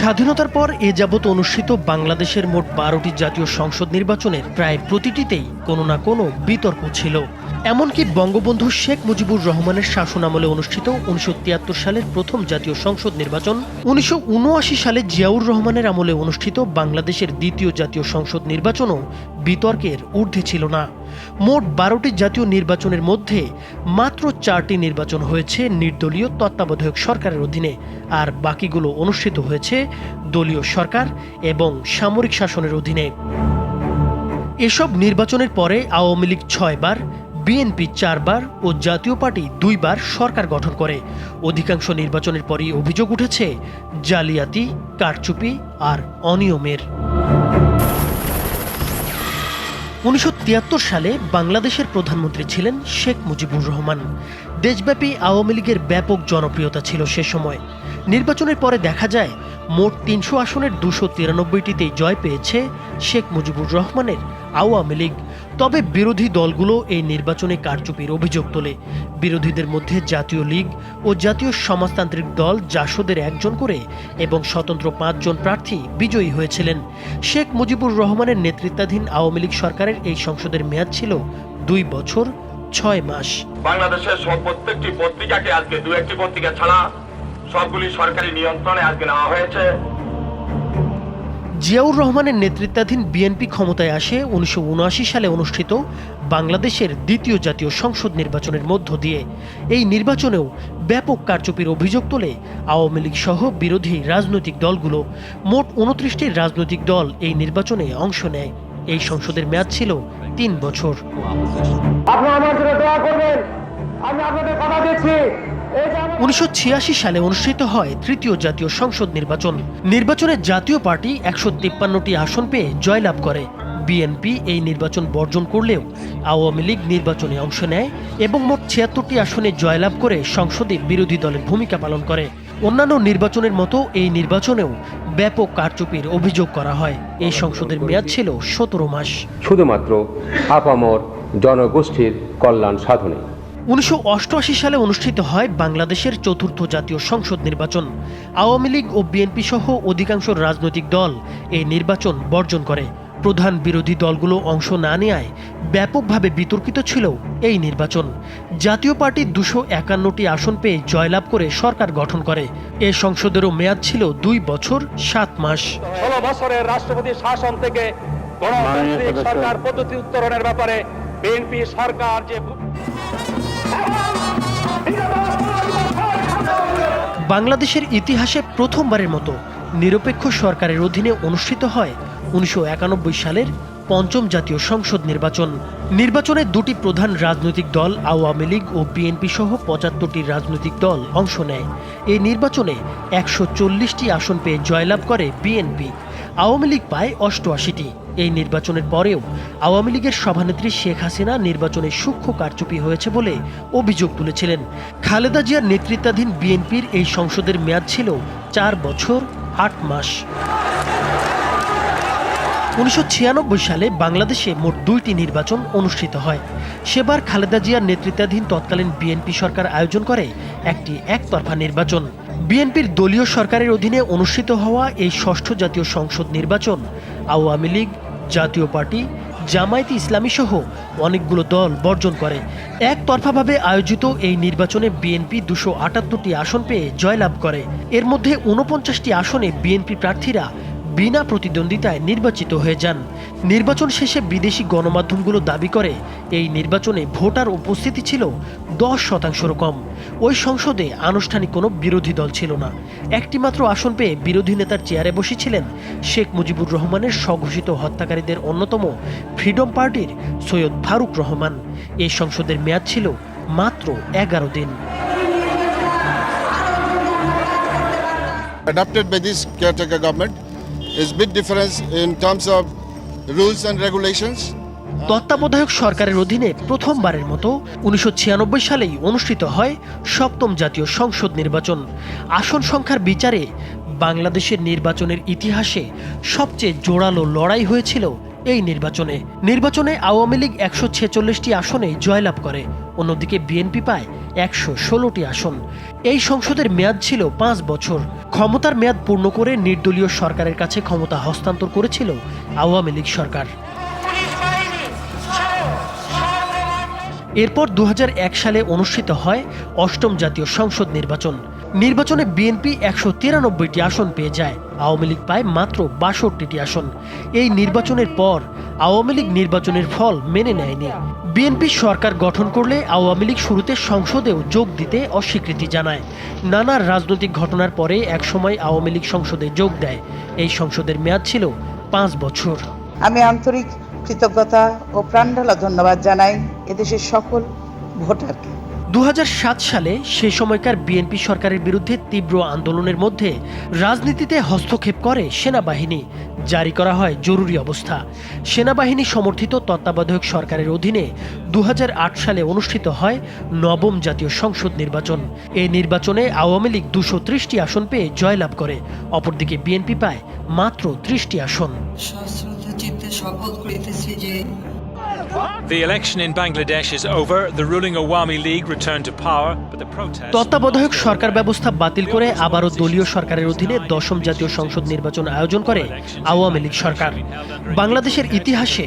স্বাধীনতার পর এ যাবৎ অনুষ্ঠিত বাংলাদেশের মোট বারোটি জাতীয় সংসদ নির্বাচনের প্রায় প্রতিটিতেই কোনো না কোনো বিতর্ক ছিল। এমনকি বঙ্গবন্ধু শেখ মুজিবুর রহমানের শাসনামলে অনুষ্ঠিত উনিশশো তিয়াত্তর সালের প্রথম জাতীয় সংসদ নির্বাচন, উনিশশো উনআশি সালে জিয়াউর রহমানের আমলে অনুষ্ঠিত বাংলাদেশের দ্বিতীয় জাতীয় সংসদ নির্বাচনও বিতর্কের ঊর্ধ্বে ছিল না। মোট বারোটি জাতীয় নির্বাচনের মধ্যে মাত্র চারটি নির্বাচন হয়েছে নির্দলীয় তত্ত্বাবধায়ক সরকারের অধীনে, আর বাকিগুলো অনুষ্ঠিত হয়েছে দলীয় সরকার এবং সামরিক শাসনের অধীনে। এসব নির্বাচনের পরে আওয়ামী লীগ ছয়বার, বিএনপি চারবার ও জাতীয় পার্টি দুইবার সরকার গঠন করে। অধিকাংশ নির্বাচনের পরই অভিযোগ উঠেছে, জালিয়াতি, কারচুপি আর অনিয়মের। উনিশশো তিয়াত্তর সালে বাংলাদেশের প্রধানমন্ত্রী ছিলেন শেখ মুজিবুর রহমান। দেশব্যাপী আওয়ামী লীগের ব্যাপক জনপ্রিয়তা ছিল সে সময়। নির্বাচনের পরে দেখা যায়, মোট তিনশো আসনের দুশো তিরানব্বইটিতেই জয় পেয়েছে শেখ মুজিবুর রহমানের আওয়ামী লীগ। তবে বিরোধী দলগুলো এই নির্বাচনে কারচুপির অভিযোগ তোলে। বিরোধীদের মধ্যে জাতীয় লীগ ও জাতীয় সমাজতান্ত্রিক দল জাসদের একজন করে এবং স্বতন্ত্র পাঁচজন প্রার্থী বিজয়ী হয়েছিলেন। শেখ মুজিবুর রহমানের নেতৃত্বাধীন আওয়ামী লীগ সরকারের এই সংসদের মেয়াদ ছিল দুই বছর, ছয় মাস। বাংলাদেশের প্রত্যেকটি পত্রিকাকে আজকে দু একটি পত্রিকা ছাড়া সবগুলি সরকারি নিয়ন্ত্রণে আজকে নেওয়া হয়েছে। জিয়াউর রহমানের নেতৃত্বাধীন বিএনপি ক্ষমতায় আসে উনিশশো সালে অনুষ্ঠিত বাংলাদেশের দ্বিতীয় জাতীয় সংসদ নির্বাচনের মধ্য দিয়ে। এই নির্বাচনেও ব্যাপক কারচুপির অভিযোগ তোলে আওয়ামী লীগ সহ বিরোধী রাজনৈতিক দলগুলো। মোট উনত্রিশটি রাজনৈতিক দল এই নির্বাচনে অংশ নেয়। এই সংসদের মেয়াদ ছিল তিন বছর। আপনারা আমার জন্য দোয়া করবেন। আমি আপনাদের কথা দিচ্ছি। উনিশশো ছিয়াশি সালে অনুষ্ঠিত হয় তৃতীয় জাতীয় সংসদ নির্বাচন। নির্বাচনে জাতীয় পার্টি একশো তিপ্পান্নটি আসন পেয়ে জয়লাভ করে। বিএনপি এই নির্বাচন বর্জন করলেও আওয়ামী লীগ নির্বাচনে অংশ নেয় এবং মোট ছিয়াত্তরটি আসনে জয়লাভ করে সংসদে বিরোধী দলের ভূমিকা পালন করে। অন্যান্য নির্বাচনের মতো এই নির্বাচনেও ব্যাপক কারচুপির অভিযোগ করা হয়। এই সংসদের মেয়াদ ছিল সতেরো মাস। শুধুমাত্র আপামর জনগোষ্ঠীর কল্যাণ সাধনে। উনিশশো অষ্টআশি সালে অনুষ্ঠিত হয় বাংলাদেশের চতুর্থ জাতীয় সংসদ নির্বাচন। আওয়ামী লীগ ও বিএনপি সহ অধিকাংশ রাজনৈতিক দল এই নির্বাচন বর্জন করে। প্রধান বিরোধী দলগুলো অংশ না নেয় ব্যাপকভাবে বিতর্কিত ছিল এই নির্বাচন। জাতীয় পার্টি দুশো একান্নটি আসন পেয়ে জয়লাভ করে সরকার গঠন করে। এ সংসদেরও মেয়াদ ছিল দুই বছর সাত মাস। ষোলো বছরের রাষ্ট্রপতি শাসন থেকে গণতান্ত্রিক সরকার পদ্ধতি উত্তরণের ব্যাপারে বিএনপি সরকার যে বাংলাদেশের ইতিহাসে প্রথমবারের মতো নিরপেক্ষ সরকারের অধীনে অনুষ্ঠিত হয় উনিশশো একানব্বই সালের পঞ্চম জাতীয় সংসদ নির্বাচন। নির্বাচনে দুটি প্রধান রাজনৈতিক দল আওয়ামী লীগ ও বিএনপি সহ পঁচাত্তরটি রাজনৈতিক দল অংশ নেয়। এই নির্বাচনে একশো আসন পেয়ে জয়লাভ করে বিএনপি। আওয়ামী লীগ পায় অষ্টআশিটি। এই নির্বাচনের পরেও আওয়ামী লীগের সভানেত্রী শেখ হাসিনা নির্বাচনে সূক্ষ্ম কারচুপি হয়েছে বলে অভিযোগ তুলেছিলেন। খালেদা জিয়ার নেতৃত্বাধীন বিএনপির এই সংসদের মেয়াদ ছিল চার বছর, আট মাস। উনিশশো ছিয়ানব্বই সালে বাংলাদেশে মোট দুইটি নির্বাচন অনুষ্ঠিত হয়। সেবার খালেদা জিয়ার নেতৃত্বাধীন তৎকালীন বিএনপি সরকার আয়োজন করে একটি একতরফা নির্বাচন। বিএনপির দলীয় সরকারের অধীনে অনুষ্ঠিত হওয়া এই ষষ্ঠ জাতীয় সংসদ নির্বাচন আওয়ামী লীগ জাতীয় পার্টি, জামায়াতে ইসলামী সহ অনেকগুলো দল বর্জন করে। একতরফাভাবে আয়োজিত এই নির্বাচনে বিএনপি দুশো আটাত্তরটি আসন পেয়ে জয়লাভ করে। এর মধ্যে ঊনপঞ্চাশটি আসনে বিএনপি প্রার্থীরা বিনা প্রতিদ্বন্দ্বিতায় নির্বাচিত হয়ে যান। নির্বাচন শেষে বিদেশি গণমাধ্যমগুলো দাবি করে, এই নির্বাচনে ভোটার উপস্থিতি ছিল দশ শতাংশেরও কম। ওই সংসদে আনুষ্ঠানিক কোনো বিরোধী দল ছিল না। একটিমাত্র আসন পেয়ে বিরোধী নেতার চেয়ারে বসেছিলেন শেখ মুজিবুর রহমানের স্বঘোষিত হত্যাকারীদের অন্যতম ফ্রিডম পার্টির সৈয়দ ফারুক রহমান। এই সংসদের মেয়াদ ছিল মাত্র এগারো দিন। Adopted by this caretaker government, is big difference in terms of rules and regulations. তত্ত্বাবধায়ক সরকারের অধীনে প্রথমবারের মতো উনিশশো ছিয়ানব্বই সালেই অনুষ্ঠিত হয় সপ্তম জাতীয় সংসদ নির্বাচন। আসন সংখ্যার বিচারে বাংলাদেশের নির্বাচনের ইতিহাসে সবচেয়ে জোরালো লড়াই হয়েছিল এই নির্বাচনে। নির্বাচনে আওয়ামী লীগ একশো ছেচল্লিশটি আসনে জয়লাভ করে, অন্যদিকে বিএনপি পায় একশো ষোলোটি আসন। এই সংসদের মেয়াদ ছিল পাঁচ বছর। ক্ষমতার মেয়াদ পূর্ণ করে নির্দলীয় সরকারের কাছে ক্ষমতা হস্তান্তর করেছিল আওয়ামী লীগ সরকার। এরপর দু হাজার এক সালে অনুষ্ঠিত হয় অষ্টম জাতীয় সংসদ নির্বাচন। নির্বাচনে বিএনপি একশো তিরানব্বইটি আসন পেয়ে যায়, আওয়ামী লীগ পায় মাত্র বাষট্টিটি আসন। এই নির্বাচনের পর আওয়ামী লীগ নির্বাচনের ফল মেনে নেয়নি। বিএনপি সরকার গঠন করলে আওয়ামী লীগ শুরুতে সংসদেও যোগ দিতে অস্বীকৃতি জানায়। নানা রাজনৈতিক ঘটনার পরে একসময় আওয়ামী লীগ সংসদে যোগ দেয়। এই সংসদের মেয়াদ ছিল পাঁচ বছর। আমি আন্তরিক কৃতজ্ঞতা ও প্রাণঢালা ধন্যবাদ জানাই। এদেশের সকল ভোটারকে। দু হাজার সাত সালে সে সময়কার বিএনপি সরকারের বিরুদ্ধে তীব্র আন্দোলনের মধ্যে রাজনীতিতে হস্তক্ষেপ করে সেনাবাহিনী। জারি করা হয় জরুরি অবস্থা। সেনাবাহিনী সমর্থিত তত্ত্বাবধায়ক সরকারের অধীনে দু হাজার আট সালে অনুষ্ঠিত হয় নবম জাতীয় সংসদ নির্বাচন। এই নির্বাচনে আওয়ামী লীগ দুশো ত্রিশটি আসন পেয়ে জয়লাভ করে। অপরদিকে বিএনপি পায় মাত্র ত্রিশটি আসন। চিত্তে শপথ করিতেছি যে The election in Bangladesh is over. The ruling Awami League returned to power, but the protests. তত্ত্বাবধায়ক সরকার ব্যবস্থা বাতিল করে আবারও দলীয় সরকারের অধীনে দশম জাতীয় সংসদ নির্বাচন আয়োজন করে আওয়ামী লীগ সরকার বাংলাদেশের ইতিহাসে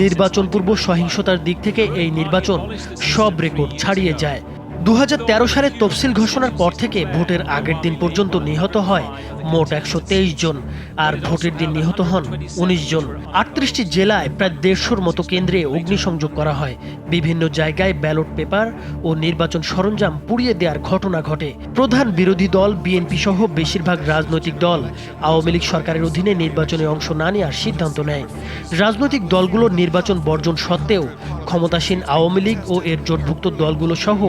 নির্বাচন পূর্ব সহিংসতার দিক থেকে এই নির্বাচন সব রেকর্ড ছাড়িয়ে যায় দু সালে তফসিল ঘোষণার পর থেকে ভোটের আগের দিন পর্যন্ত নিহত হয় মোট একশো তেইশ জন, আর ভোটের দিন নিহত হন উনিশ জন। আটত্রিশটি জেলায় প্রায় দেড়শোর মতো কেন্দ্রে অগ্নিসংযোগ করা হয়। বিভিন্ন জায়গায় ব্যালট পেপার ও নির্বাচন সরঞ্জাম পুড়িয়ে দেওয়ার ঘটনা ঘটে। প্রধান বিরোধী দল, বিএনপি সহ বেশিরভাগ রাজনৈতিক দল আওয়ামী লীগ সরকারের অধীনে নির্বাচনে অংশ না নেওয়ার সিদ্ধান্ত নেয়। রাজনৈতিক দলগুলোর নির্বাচন বর্জন সত্ত্বেও ক্ষমতাসীন আওয়ামী লীগ ও এর জোটভুক্ত দলগুলো সহ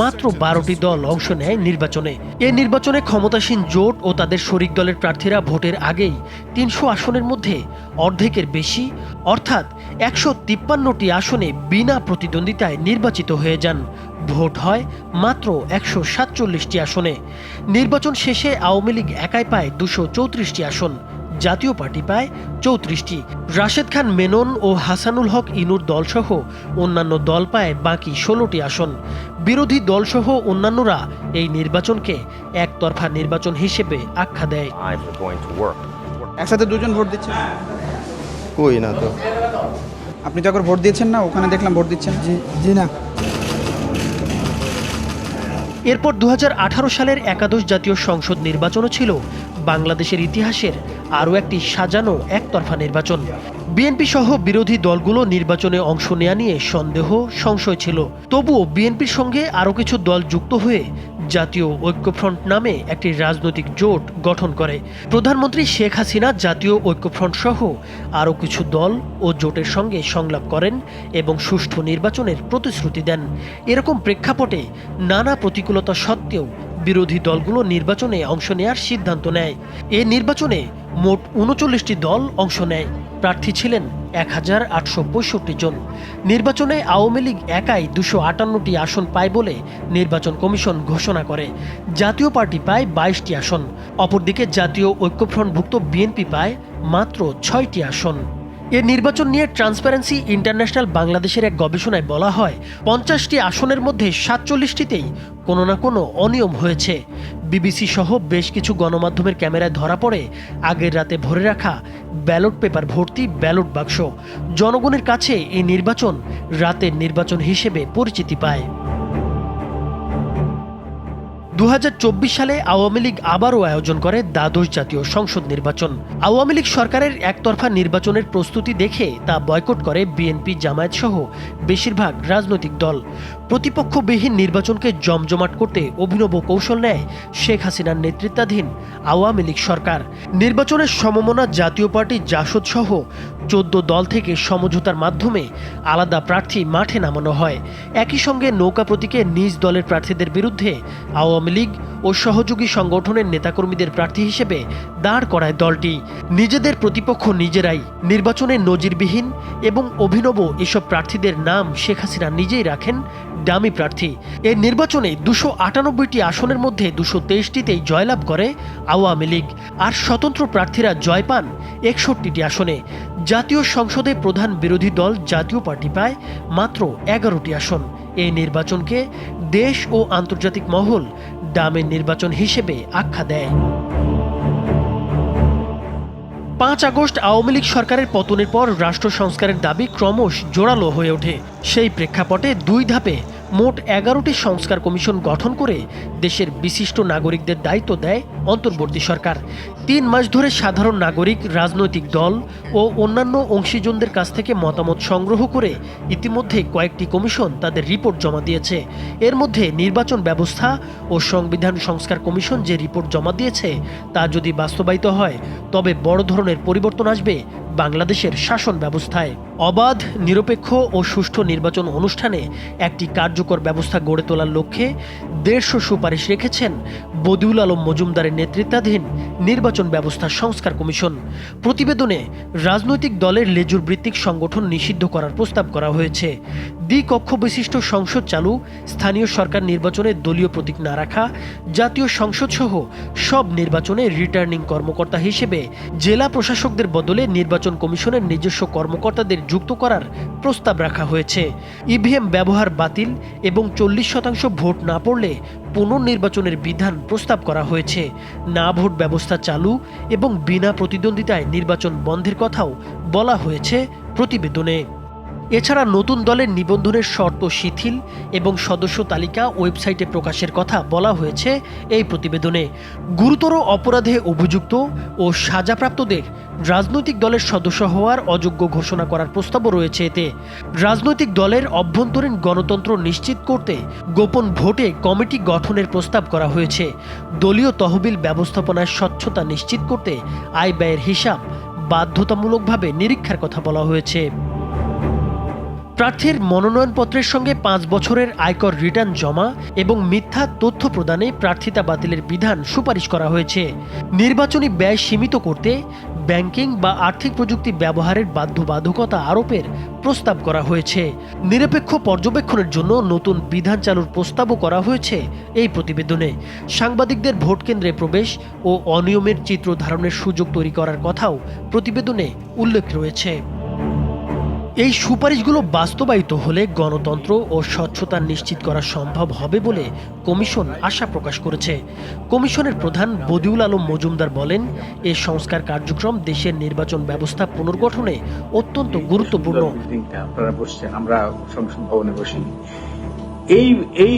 মাত্র বারোটি দল অংশ নেয় নির্বাচনে। এ নির্বাচনে ক্ষমতাসীন জোট ও তাদের শরিক দলের প্রার্থীরা ভোটের আগেই তিনশো আসনের মধ্যে অর্ধেকের বেশি, অর্থাৎ একশো তিপ্পান্নটি আসনে বিনা প্রতিদ্বন্দ্বিতায় নির্বাচিত হয়ে যান। ভোট হয় মাত্র একশো সাতচল্লিশটি আসনে। নির্বাচন শেষে আওয়ামী লীগ একাই পায় দুশো চৌত্রিশটি আসন। জাতীয় পার্টি পায় চৌত্রিশটি। রাশেদ খান মেনন ও হাসানুল হক ইনুর দলসহ অন্যান্য দল পায় বাকি ষোলোটি আসন। বিরোধী দলসহ অন্যান্যরা এই নির্বাচনকে একতরফা নির্বাচন হিসেবে আখ্যা দেয়। একসাথে দুজন ভোট দিচ্ছেন? কই না তো? আপনি তো একবার ভোট দিয়েছেন না ওখানে দেখলাম ভোট দিচ্ছেন। জি জি না। এরপর দু হাজার আঠারো সালের একাদশ জাতীয় সংসদ নির্বাচনও ছিল বাংলাদেশের ইতিহাসের আরও একটি সাজানো একতরফা নির্বাচন। বিএনপি সহ বিরোধী দলগুলো নির্বাচনে অংশ নেয়া নিয়ে সন্দেহ, সংশয় ছিল। তবুও বিএনপির সঙ্গে আরও কিছু দল যুক্ত হয়ে জাতীয় ঐক্যফ্রন্ট নামে একটি রাজনৈতিক জোট গঠন করে। প্রধানমন্ত্রী শেখ হাসিনা জাতীয় ঐক্যফ্রন্ট সহ আরও কিছু দল ও জোটের সঙ্গে সংলাপ করেন এবং সুষ্ঠু নির্বাচনের প্রতিশ্রুতি দেন। এরকম প্রেক্ষাপটে নানা প্রতিকূলতা সত্ত্বেও বিরোধী দলগুলো নির্বাচনে অংশ নেয়ার সিদ্ধান্ত নেয়। এ নির্বাচনে মোট উনচল্লিশটি দল অংশ নেয়। প্রার্থী ছিলেন এক হাজার আটশো পঁয়ষট্টি জন। নির্বাচনে আওয়ামী লীগ একাই দুশো আটান্নটি আসন পায় বলে নির্বাচন কমিশন ঘোষণা করে। জাতীয় পার্টি পায় বাইশটি আসন। অপরদিকে জাতীয় ঐক্যফ্রন্টভুক্ত বিএনপি পায় মাত্র ছয়টি আসন। এ নির্বাচন নিয়ে ট্রান্সপারেন্সি ইন্টারন্যাশনাল বাংলাদেশের এক গবেষণায় বলা হয়, পঞ্চাশটি আসনের মধ্যে সাতচল্লিশটিতেই কোনো না কোনো অনিয়ম হয়েছে। বিবিসি সহ বেশ কিছু গণমাধ্যমের ক্যামেরায় ধরা পড়ে আগের রাতে ভরে রাখা ব্যালট পেপার ভর্তি ব্যালট বাক্স। জনগণের কাছে এই নির্বাচন রাতের নির্বাচন হিসেবে পরিচিতি পায়। দু হাজার চব্বিশ সালে আওয়ামী লীগ আবারও আয়োজন করে দ্বাদশ জাতীয় সংসদ নির্বাচন। আওয়ামী লীগ সরকারের একতরফা নির্বাচনের প্রস্তুতি দেখে তা বয়কট করে বিএনপি জামায়াত সহ বেশিরভাগ রাজনৈতিক দল। প্রতিপক্ষবিহীন নির্বাচনকে জমজমাট করতে অভিনব কৌশল নেয় শেখ হাসিনার নেতৃত্বাধীন আওয়ামী লীগ সরকার। নির্বাচনের সমমনা জাতীয় পার্টি জাসদ সহ চোদ্দ দল থেকে সমঝোতার মাধ্যমে আলাদা প্রার্থী মাঠে নামানো হয়। একই সঙ্গে নৌকা প্রতীকে নিজ দলের প্রার্থীদের বিরুদ্ধে আওয়ামী লীগ ও সহযোগী সংগঠনের নেতাকর্মীদের প্রার্থী হিসেবে দাঁড় করায় দলটি। নিজেদের প্রতিপক্ষ নিজেরাই নির্বাচনে নজিরবিহীন এবং অভিনব এসব প্রার্থীদের নাম শেখ হাসিনা নিজেই রাখেন ডামি প্রার্থী। এই নির্বাচনে দুশো আটানব্বইটি আসনের মধ্যে দুশো তেইশটিতেই জয়লাভ করে আওয়ামী লীগ। আর স্বতন্ত্র প্রার্থীরা জয় পান একষট্টিটি আসনে। জাতীয় সংসদে প্রধান বিরোধী দল জাতীয় পার্টি পায় মাত্র এগারোটি আসন। এই নির্বাচনকে দেশ ও আন্তর্জাতিক মহল ডামের নির্বাচন হিসেবে আখ্যা দেয়। পাঁচ আগস্ট আওয়ামী লীগ সরকারের পতনের পর রাষ্ট্র সংস্কারের দাবি ক্রমশ জোরালো হয়ে ওঠে। সেই প্রেক্ষাপটে দুই ধাপে মোট এগারোটি সংস্কার কমিশন গঠন করে দেশের বিশিষ্ট নাগরিকদের দায়িত্ব দেয় অন্তর্বর্তী সরকার। তিন মাস ধরে সাধারণ নাগরিক, রাজনৈতিক দল ও অন্যান্য অংশীজনদের কাছ থেকে মতামত সংগ্রহ করে ইতিমধ্যে কয়েকটি কমিশন তাদের রিপোর্ট জমা দিয়েছে। এর মধ্যে নির্বাচন ব্যবস্থা ও সংবিধান সংস্কার কমিশন যে রিপোর্ট জমা দিয়েছে তা যদি বাস্তবায়িত হয়, তবে বড় ধরনের পরিবর্তন আসবে বাংলাদেশের শাসন ব্যবস্থায় অবাধ, নিরপেক্ষ ও সুষ্ঠু নির্বাচন অনুষ্ঠানে একটি কার্যকর ব্যবস্থা গড়ে তোলার লক্ষ্যে দেড়শো সুপারিশ রেখেছেন বদিউল আলম মজুমদারের নেতৃত্বাধীন নির্বাচন ব্যবস্থা সংস্কার কমিশন। প্রতিবেদনে রাজনৈতিক দলের লেজুর ভিত্তিক সংগঠন নিষিদ্ধ করার প্রস্তাব করা হয়েছে। দ্বিকক্ষ বিশিষ্ট সংসদ চালু, স্থানীয় সরকার নির্বাচনে দলীয় প্রতীক না রাখা, জাতীয় সংসদ সহ সব নির্বাচনে রিটার্নিং কর্মকর্তা হিসেবে জেলা প্রশাসকদের বদলে নির্বাচন কমিশনের নিজস্ব কর্মকর্তাদের যুক্ত করার প্রস্তাব রাখা হয়েছে। ইভিএম ব্যবহার বাতিল এবং চল্লিশ শতাংশ ভোট না পড়লে পুনর্নির্বাচনের বিধান প্রস্তাব করা হয়েছে। না ভোট ব্যবস্থা চালু এবং বিনা প্রতিদ্বন্দ্বিতায় নির্বাচন বন্ধের কথাও বলা হয়েছে প্রতিবেদনে। এছাড়া নতুন দলের নিবন্ধনের শর্ত শিথিল এবং সদস্য তালিকা ওয়েবসাইটে প্রকাশের কথা বলা হয়েছে এই প্রতিবেদনে। গুরুতর অপরাধে অভিযুক্ত ও সাজাপ্রাপ্তদের রাজনৈতিক দলের সদস্য হওয়ার অযোগ্য ঘোষণা করার প্রস্তাবও রয়েছে এতে। রাজনৈতিক দলের অভ্যন্তরীণ গণতন্ত্র নিশ্চিত করতে গোপন ভোটে কমিটি গঠনের প্রস্তাব করা হয়েছে। দলীয় তহবিল ব্যবস্থাপনায় স্বচ্ছতা নিশ্চিত করতে আয় ব্যয়ের হিসাব বাধ্যতামূলকভাবে নিরীক্ষার কথা বলা হয়েছে। প্রার্থীর মনোনয়নপত্রের সঙ্গে পাঁচ বছরের আয়কর রিটার্ন জমা এবং মিথ্যা তথ্য প্রদানে প্রার্থিতা বাতিলের বিধান সুপারিশ করা হয়েছে। নির্বাচনী ব্যয় সীমিত করতে ব্যাংকিং বা আর্থিক প্রযুক্তি ব্যবহারের বাধ্যবাধকতা আরোপের প্রস্তাব করা হয়েছে। নিরপেক্ষ পর্যবেক্ষণের জন্য নতুন বিধান চালুর প্রস্তাবও করা হয়েছে এই প্রতিবেদনে। সাংবাদিকদের ভোট কেন্দ্রে প্রবেশ ও অনিয়মের চিত্র ধারণের সুযোগ তৈরি করার কথাও প্রতিবেদনে উল্লেখ রয়েছে। এই সুপারিশগুলো বাস্তবায়িত হলে গণতন্ত্র ও স্বচ্ছতা নিশ্চিত করা সম্ভব হবে বলে কমিশন আশা প্রকাশ করেছে। কমিশনের প্রধান বদিউল আলম মজুমদার বলেন এ সংস্কার কার্যক্রম দেশের নির্বাচন ব্যবস্থা পুনর্গঠনে অত্যন্ত গুরুত্বপূর্ণ। আপনারা বসছেন? আমরা সংসদ ভবনে বসি এই এই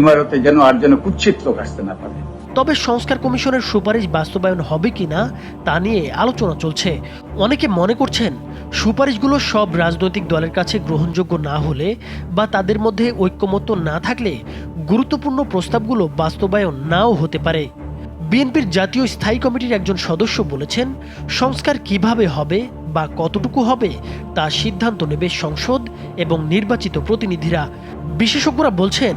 ইমারতে যেন আর যেন কুচ্ছিত লোক আসতে না পারে। তবে সংস্কার কমিশনের সুপারিশ বাস্তবায়ন হবে কিনা তা নিয়ে আলোচনা চলছে। অনেকে মনে করছেন সুপারিশগুলো সব রাজনৈতিক দলের কাছে গ্রহণযোগ্য না হলে বা তাদের মধ্যে ঐক্যমত্য না থাকলে গুরুত্বপূর্ণ প্রস্তাবগুলো বাস্তবায়ন নাও হতে পারে। বিএনপির জাতীয় স্থায়ী কমিটির একজন সদস্য বলেছেন, সংস্কার কীভাবে হবে বা কতটুকু হবে তা সিদ্ধান্ত নেবে সংসদ এবং নির্বাচিত প্রতিনিধিরা। বিশেষজ্ঞরা বলছেন,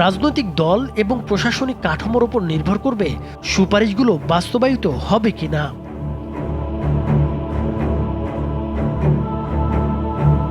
রাজনৈতিক দল এবং প্রশাসনিক কাঠামোর ওপর নির্ভর করবে সুপারিশগুলো বাস্তবায়িত হবে কিনা।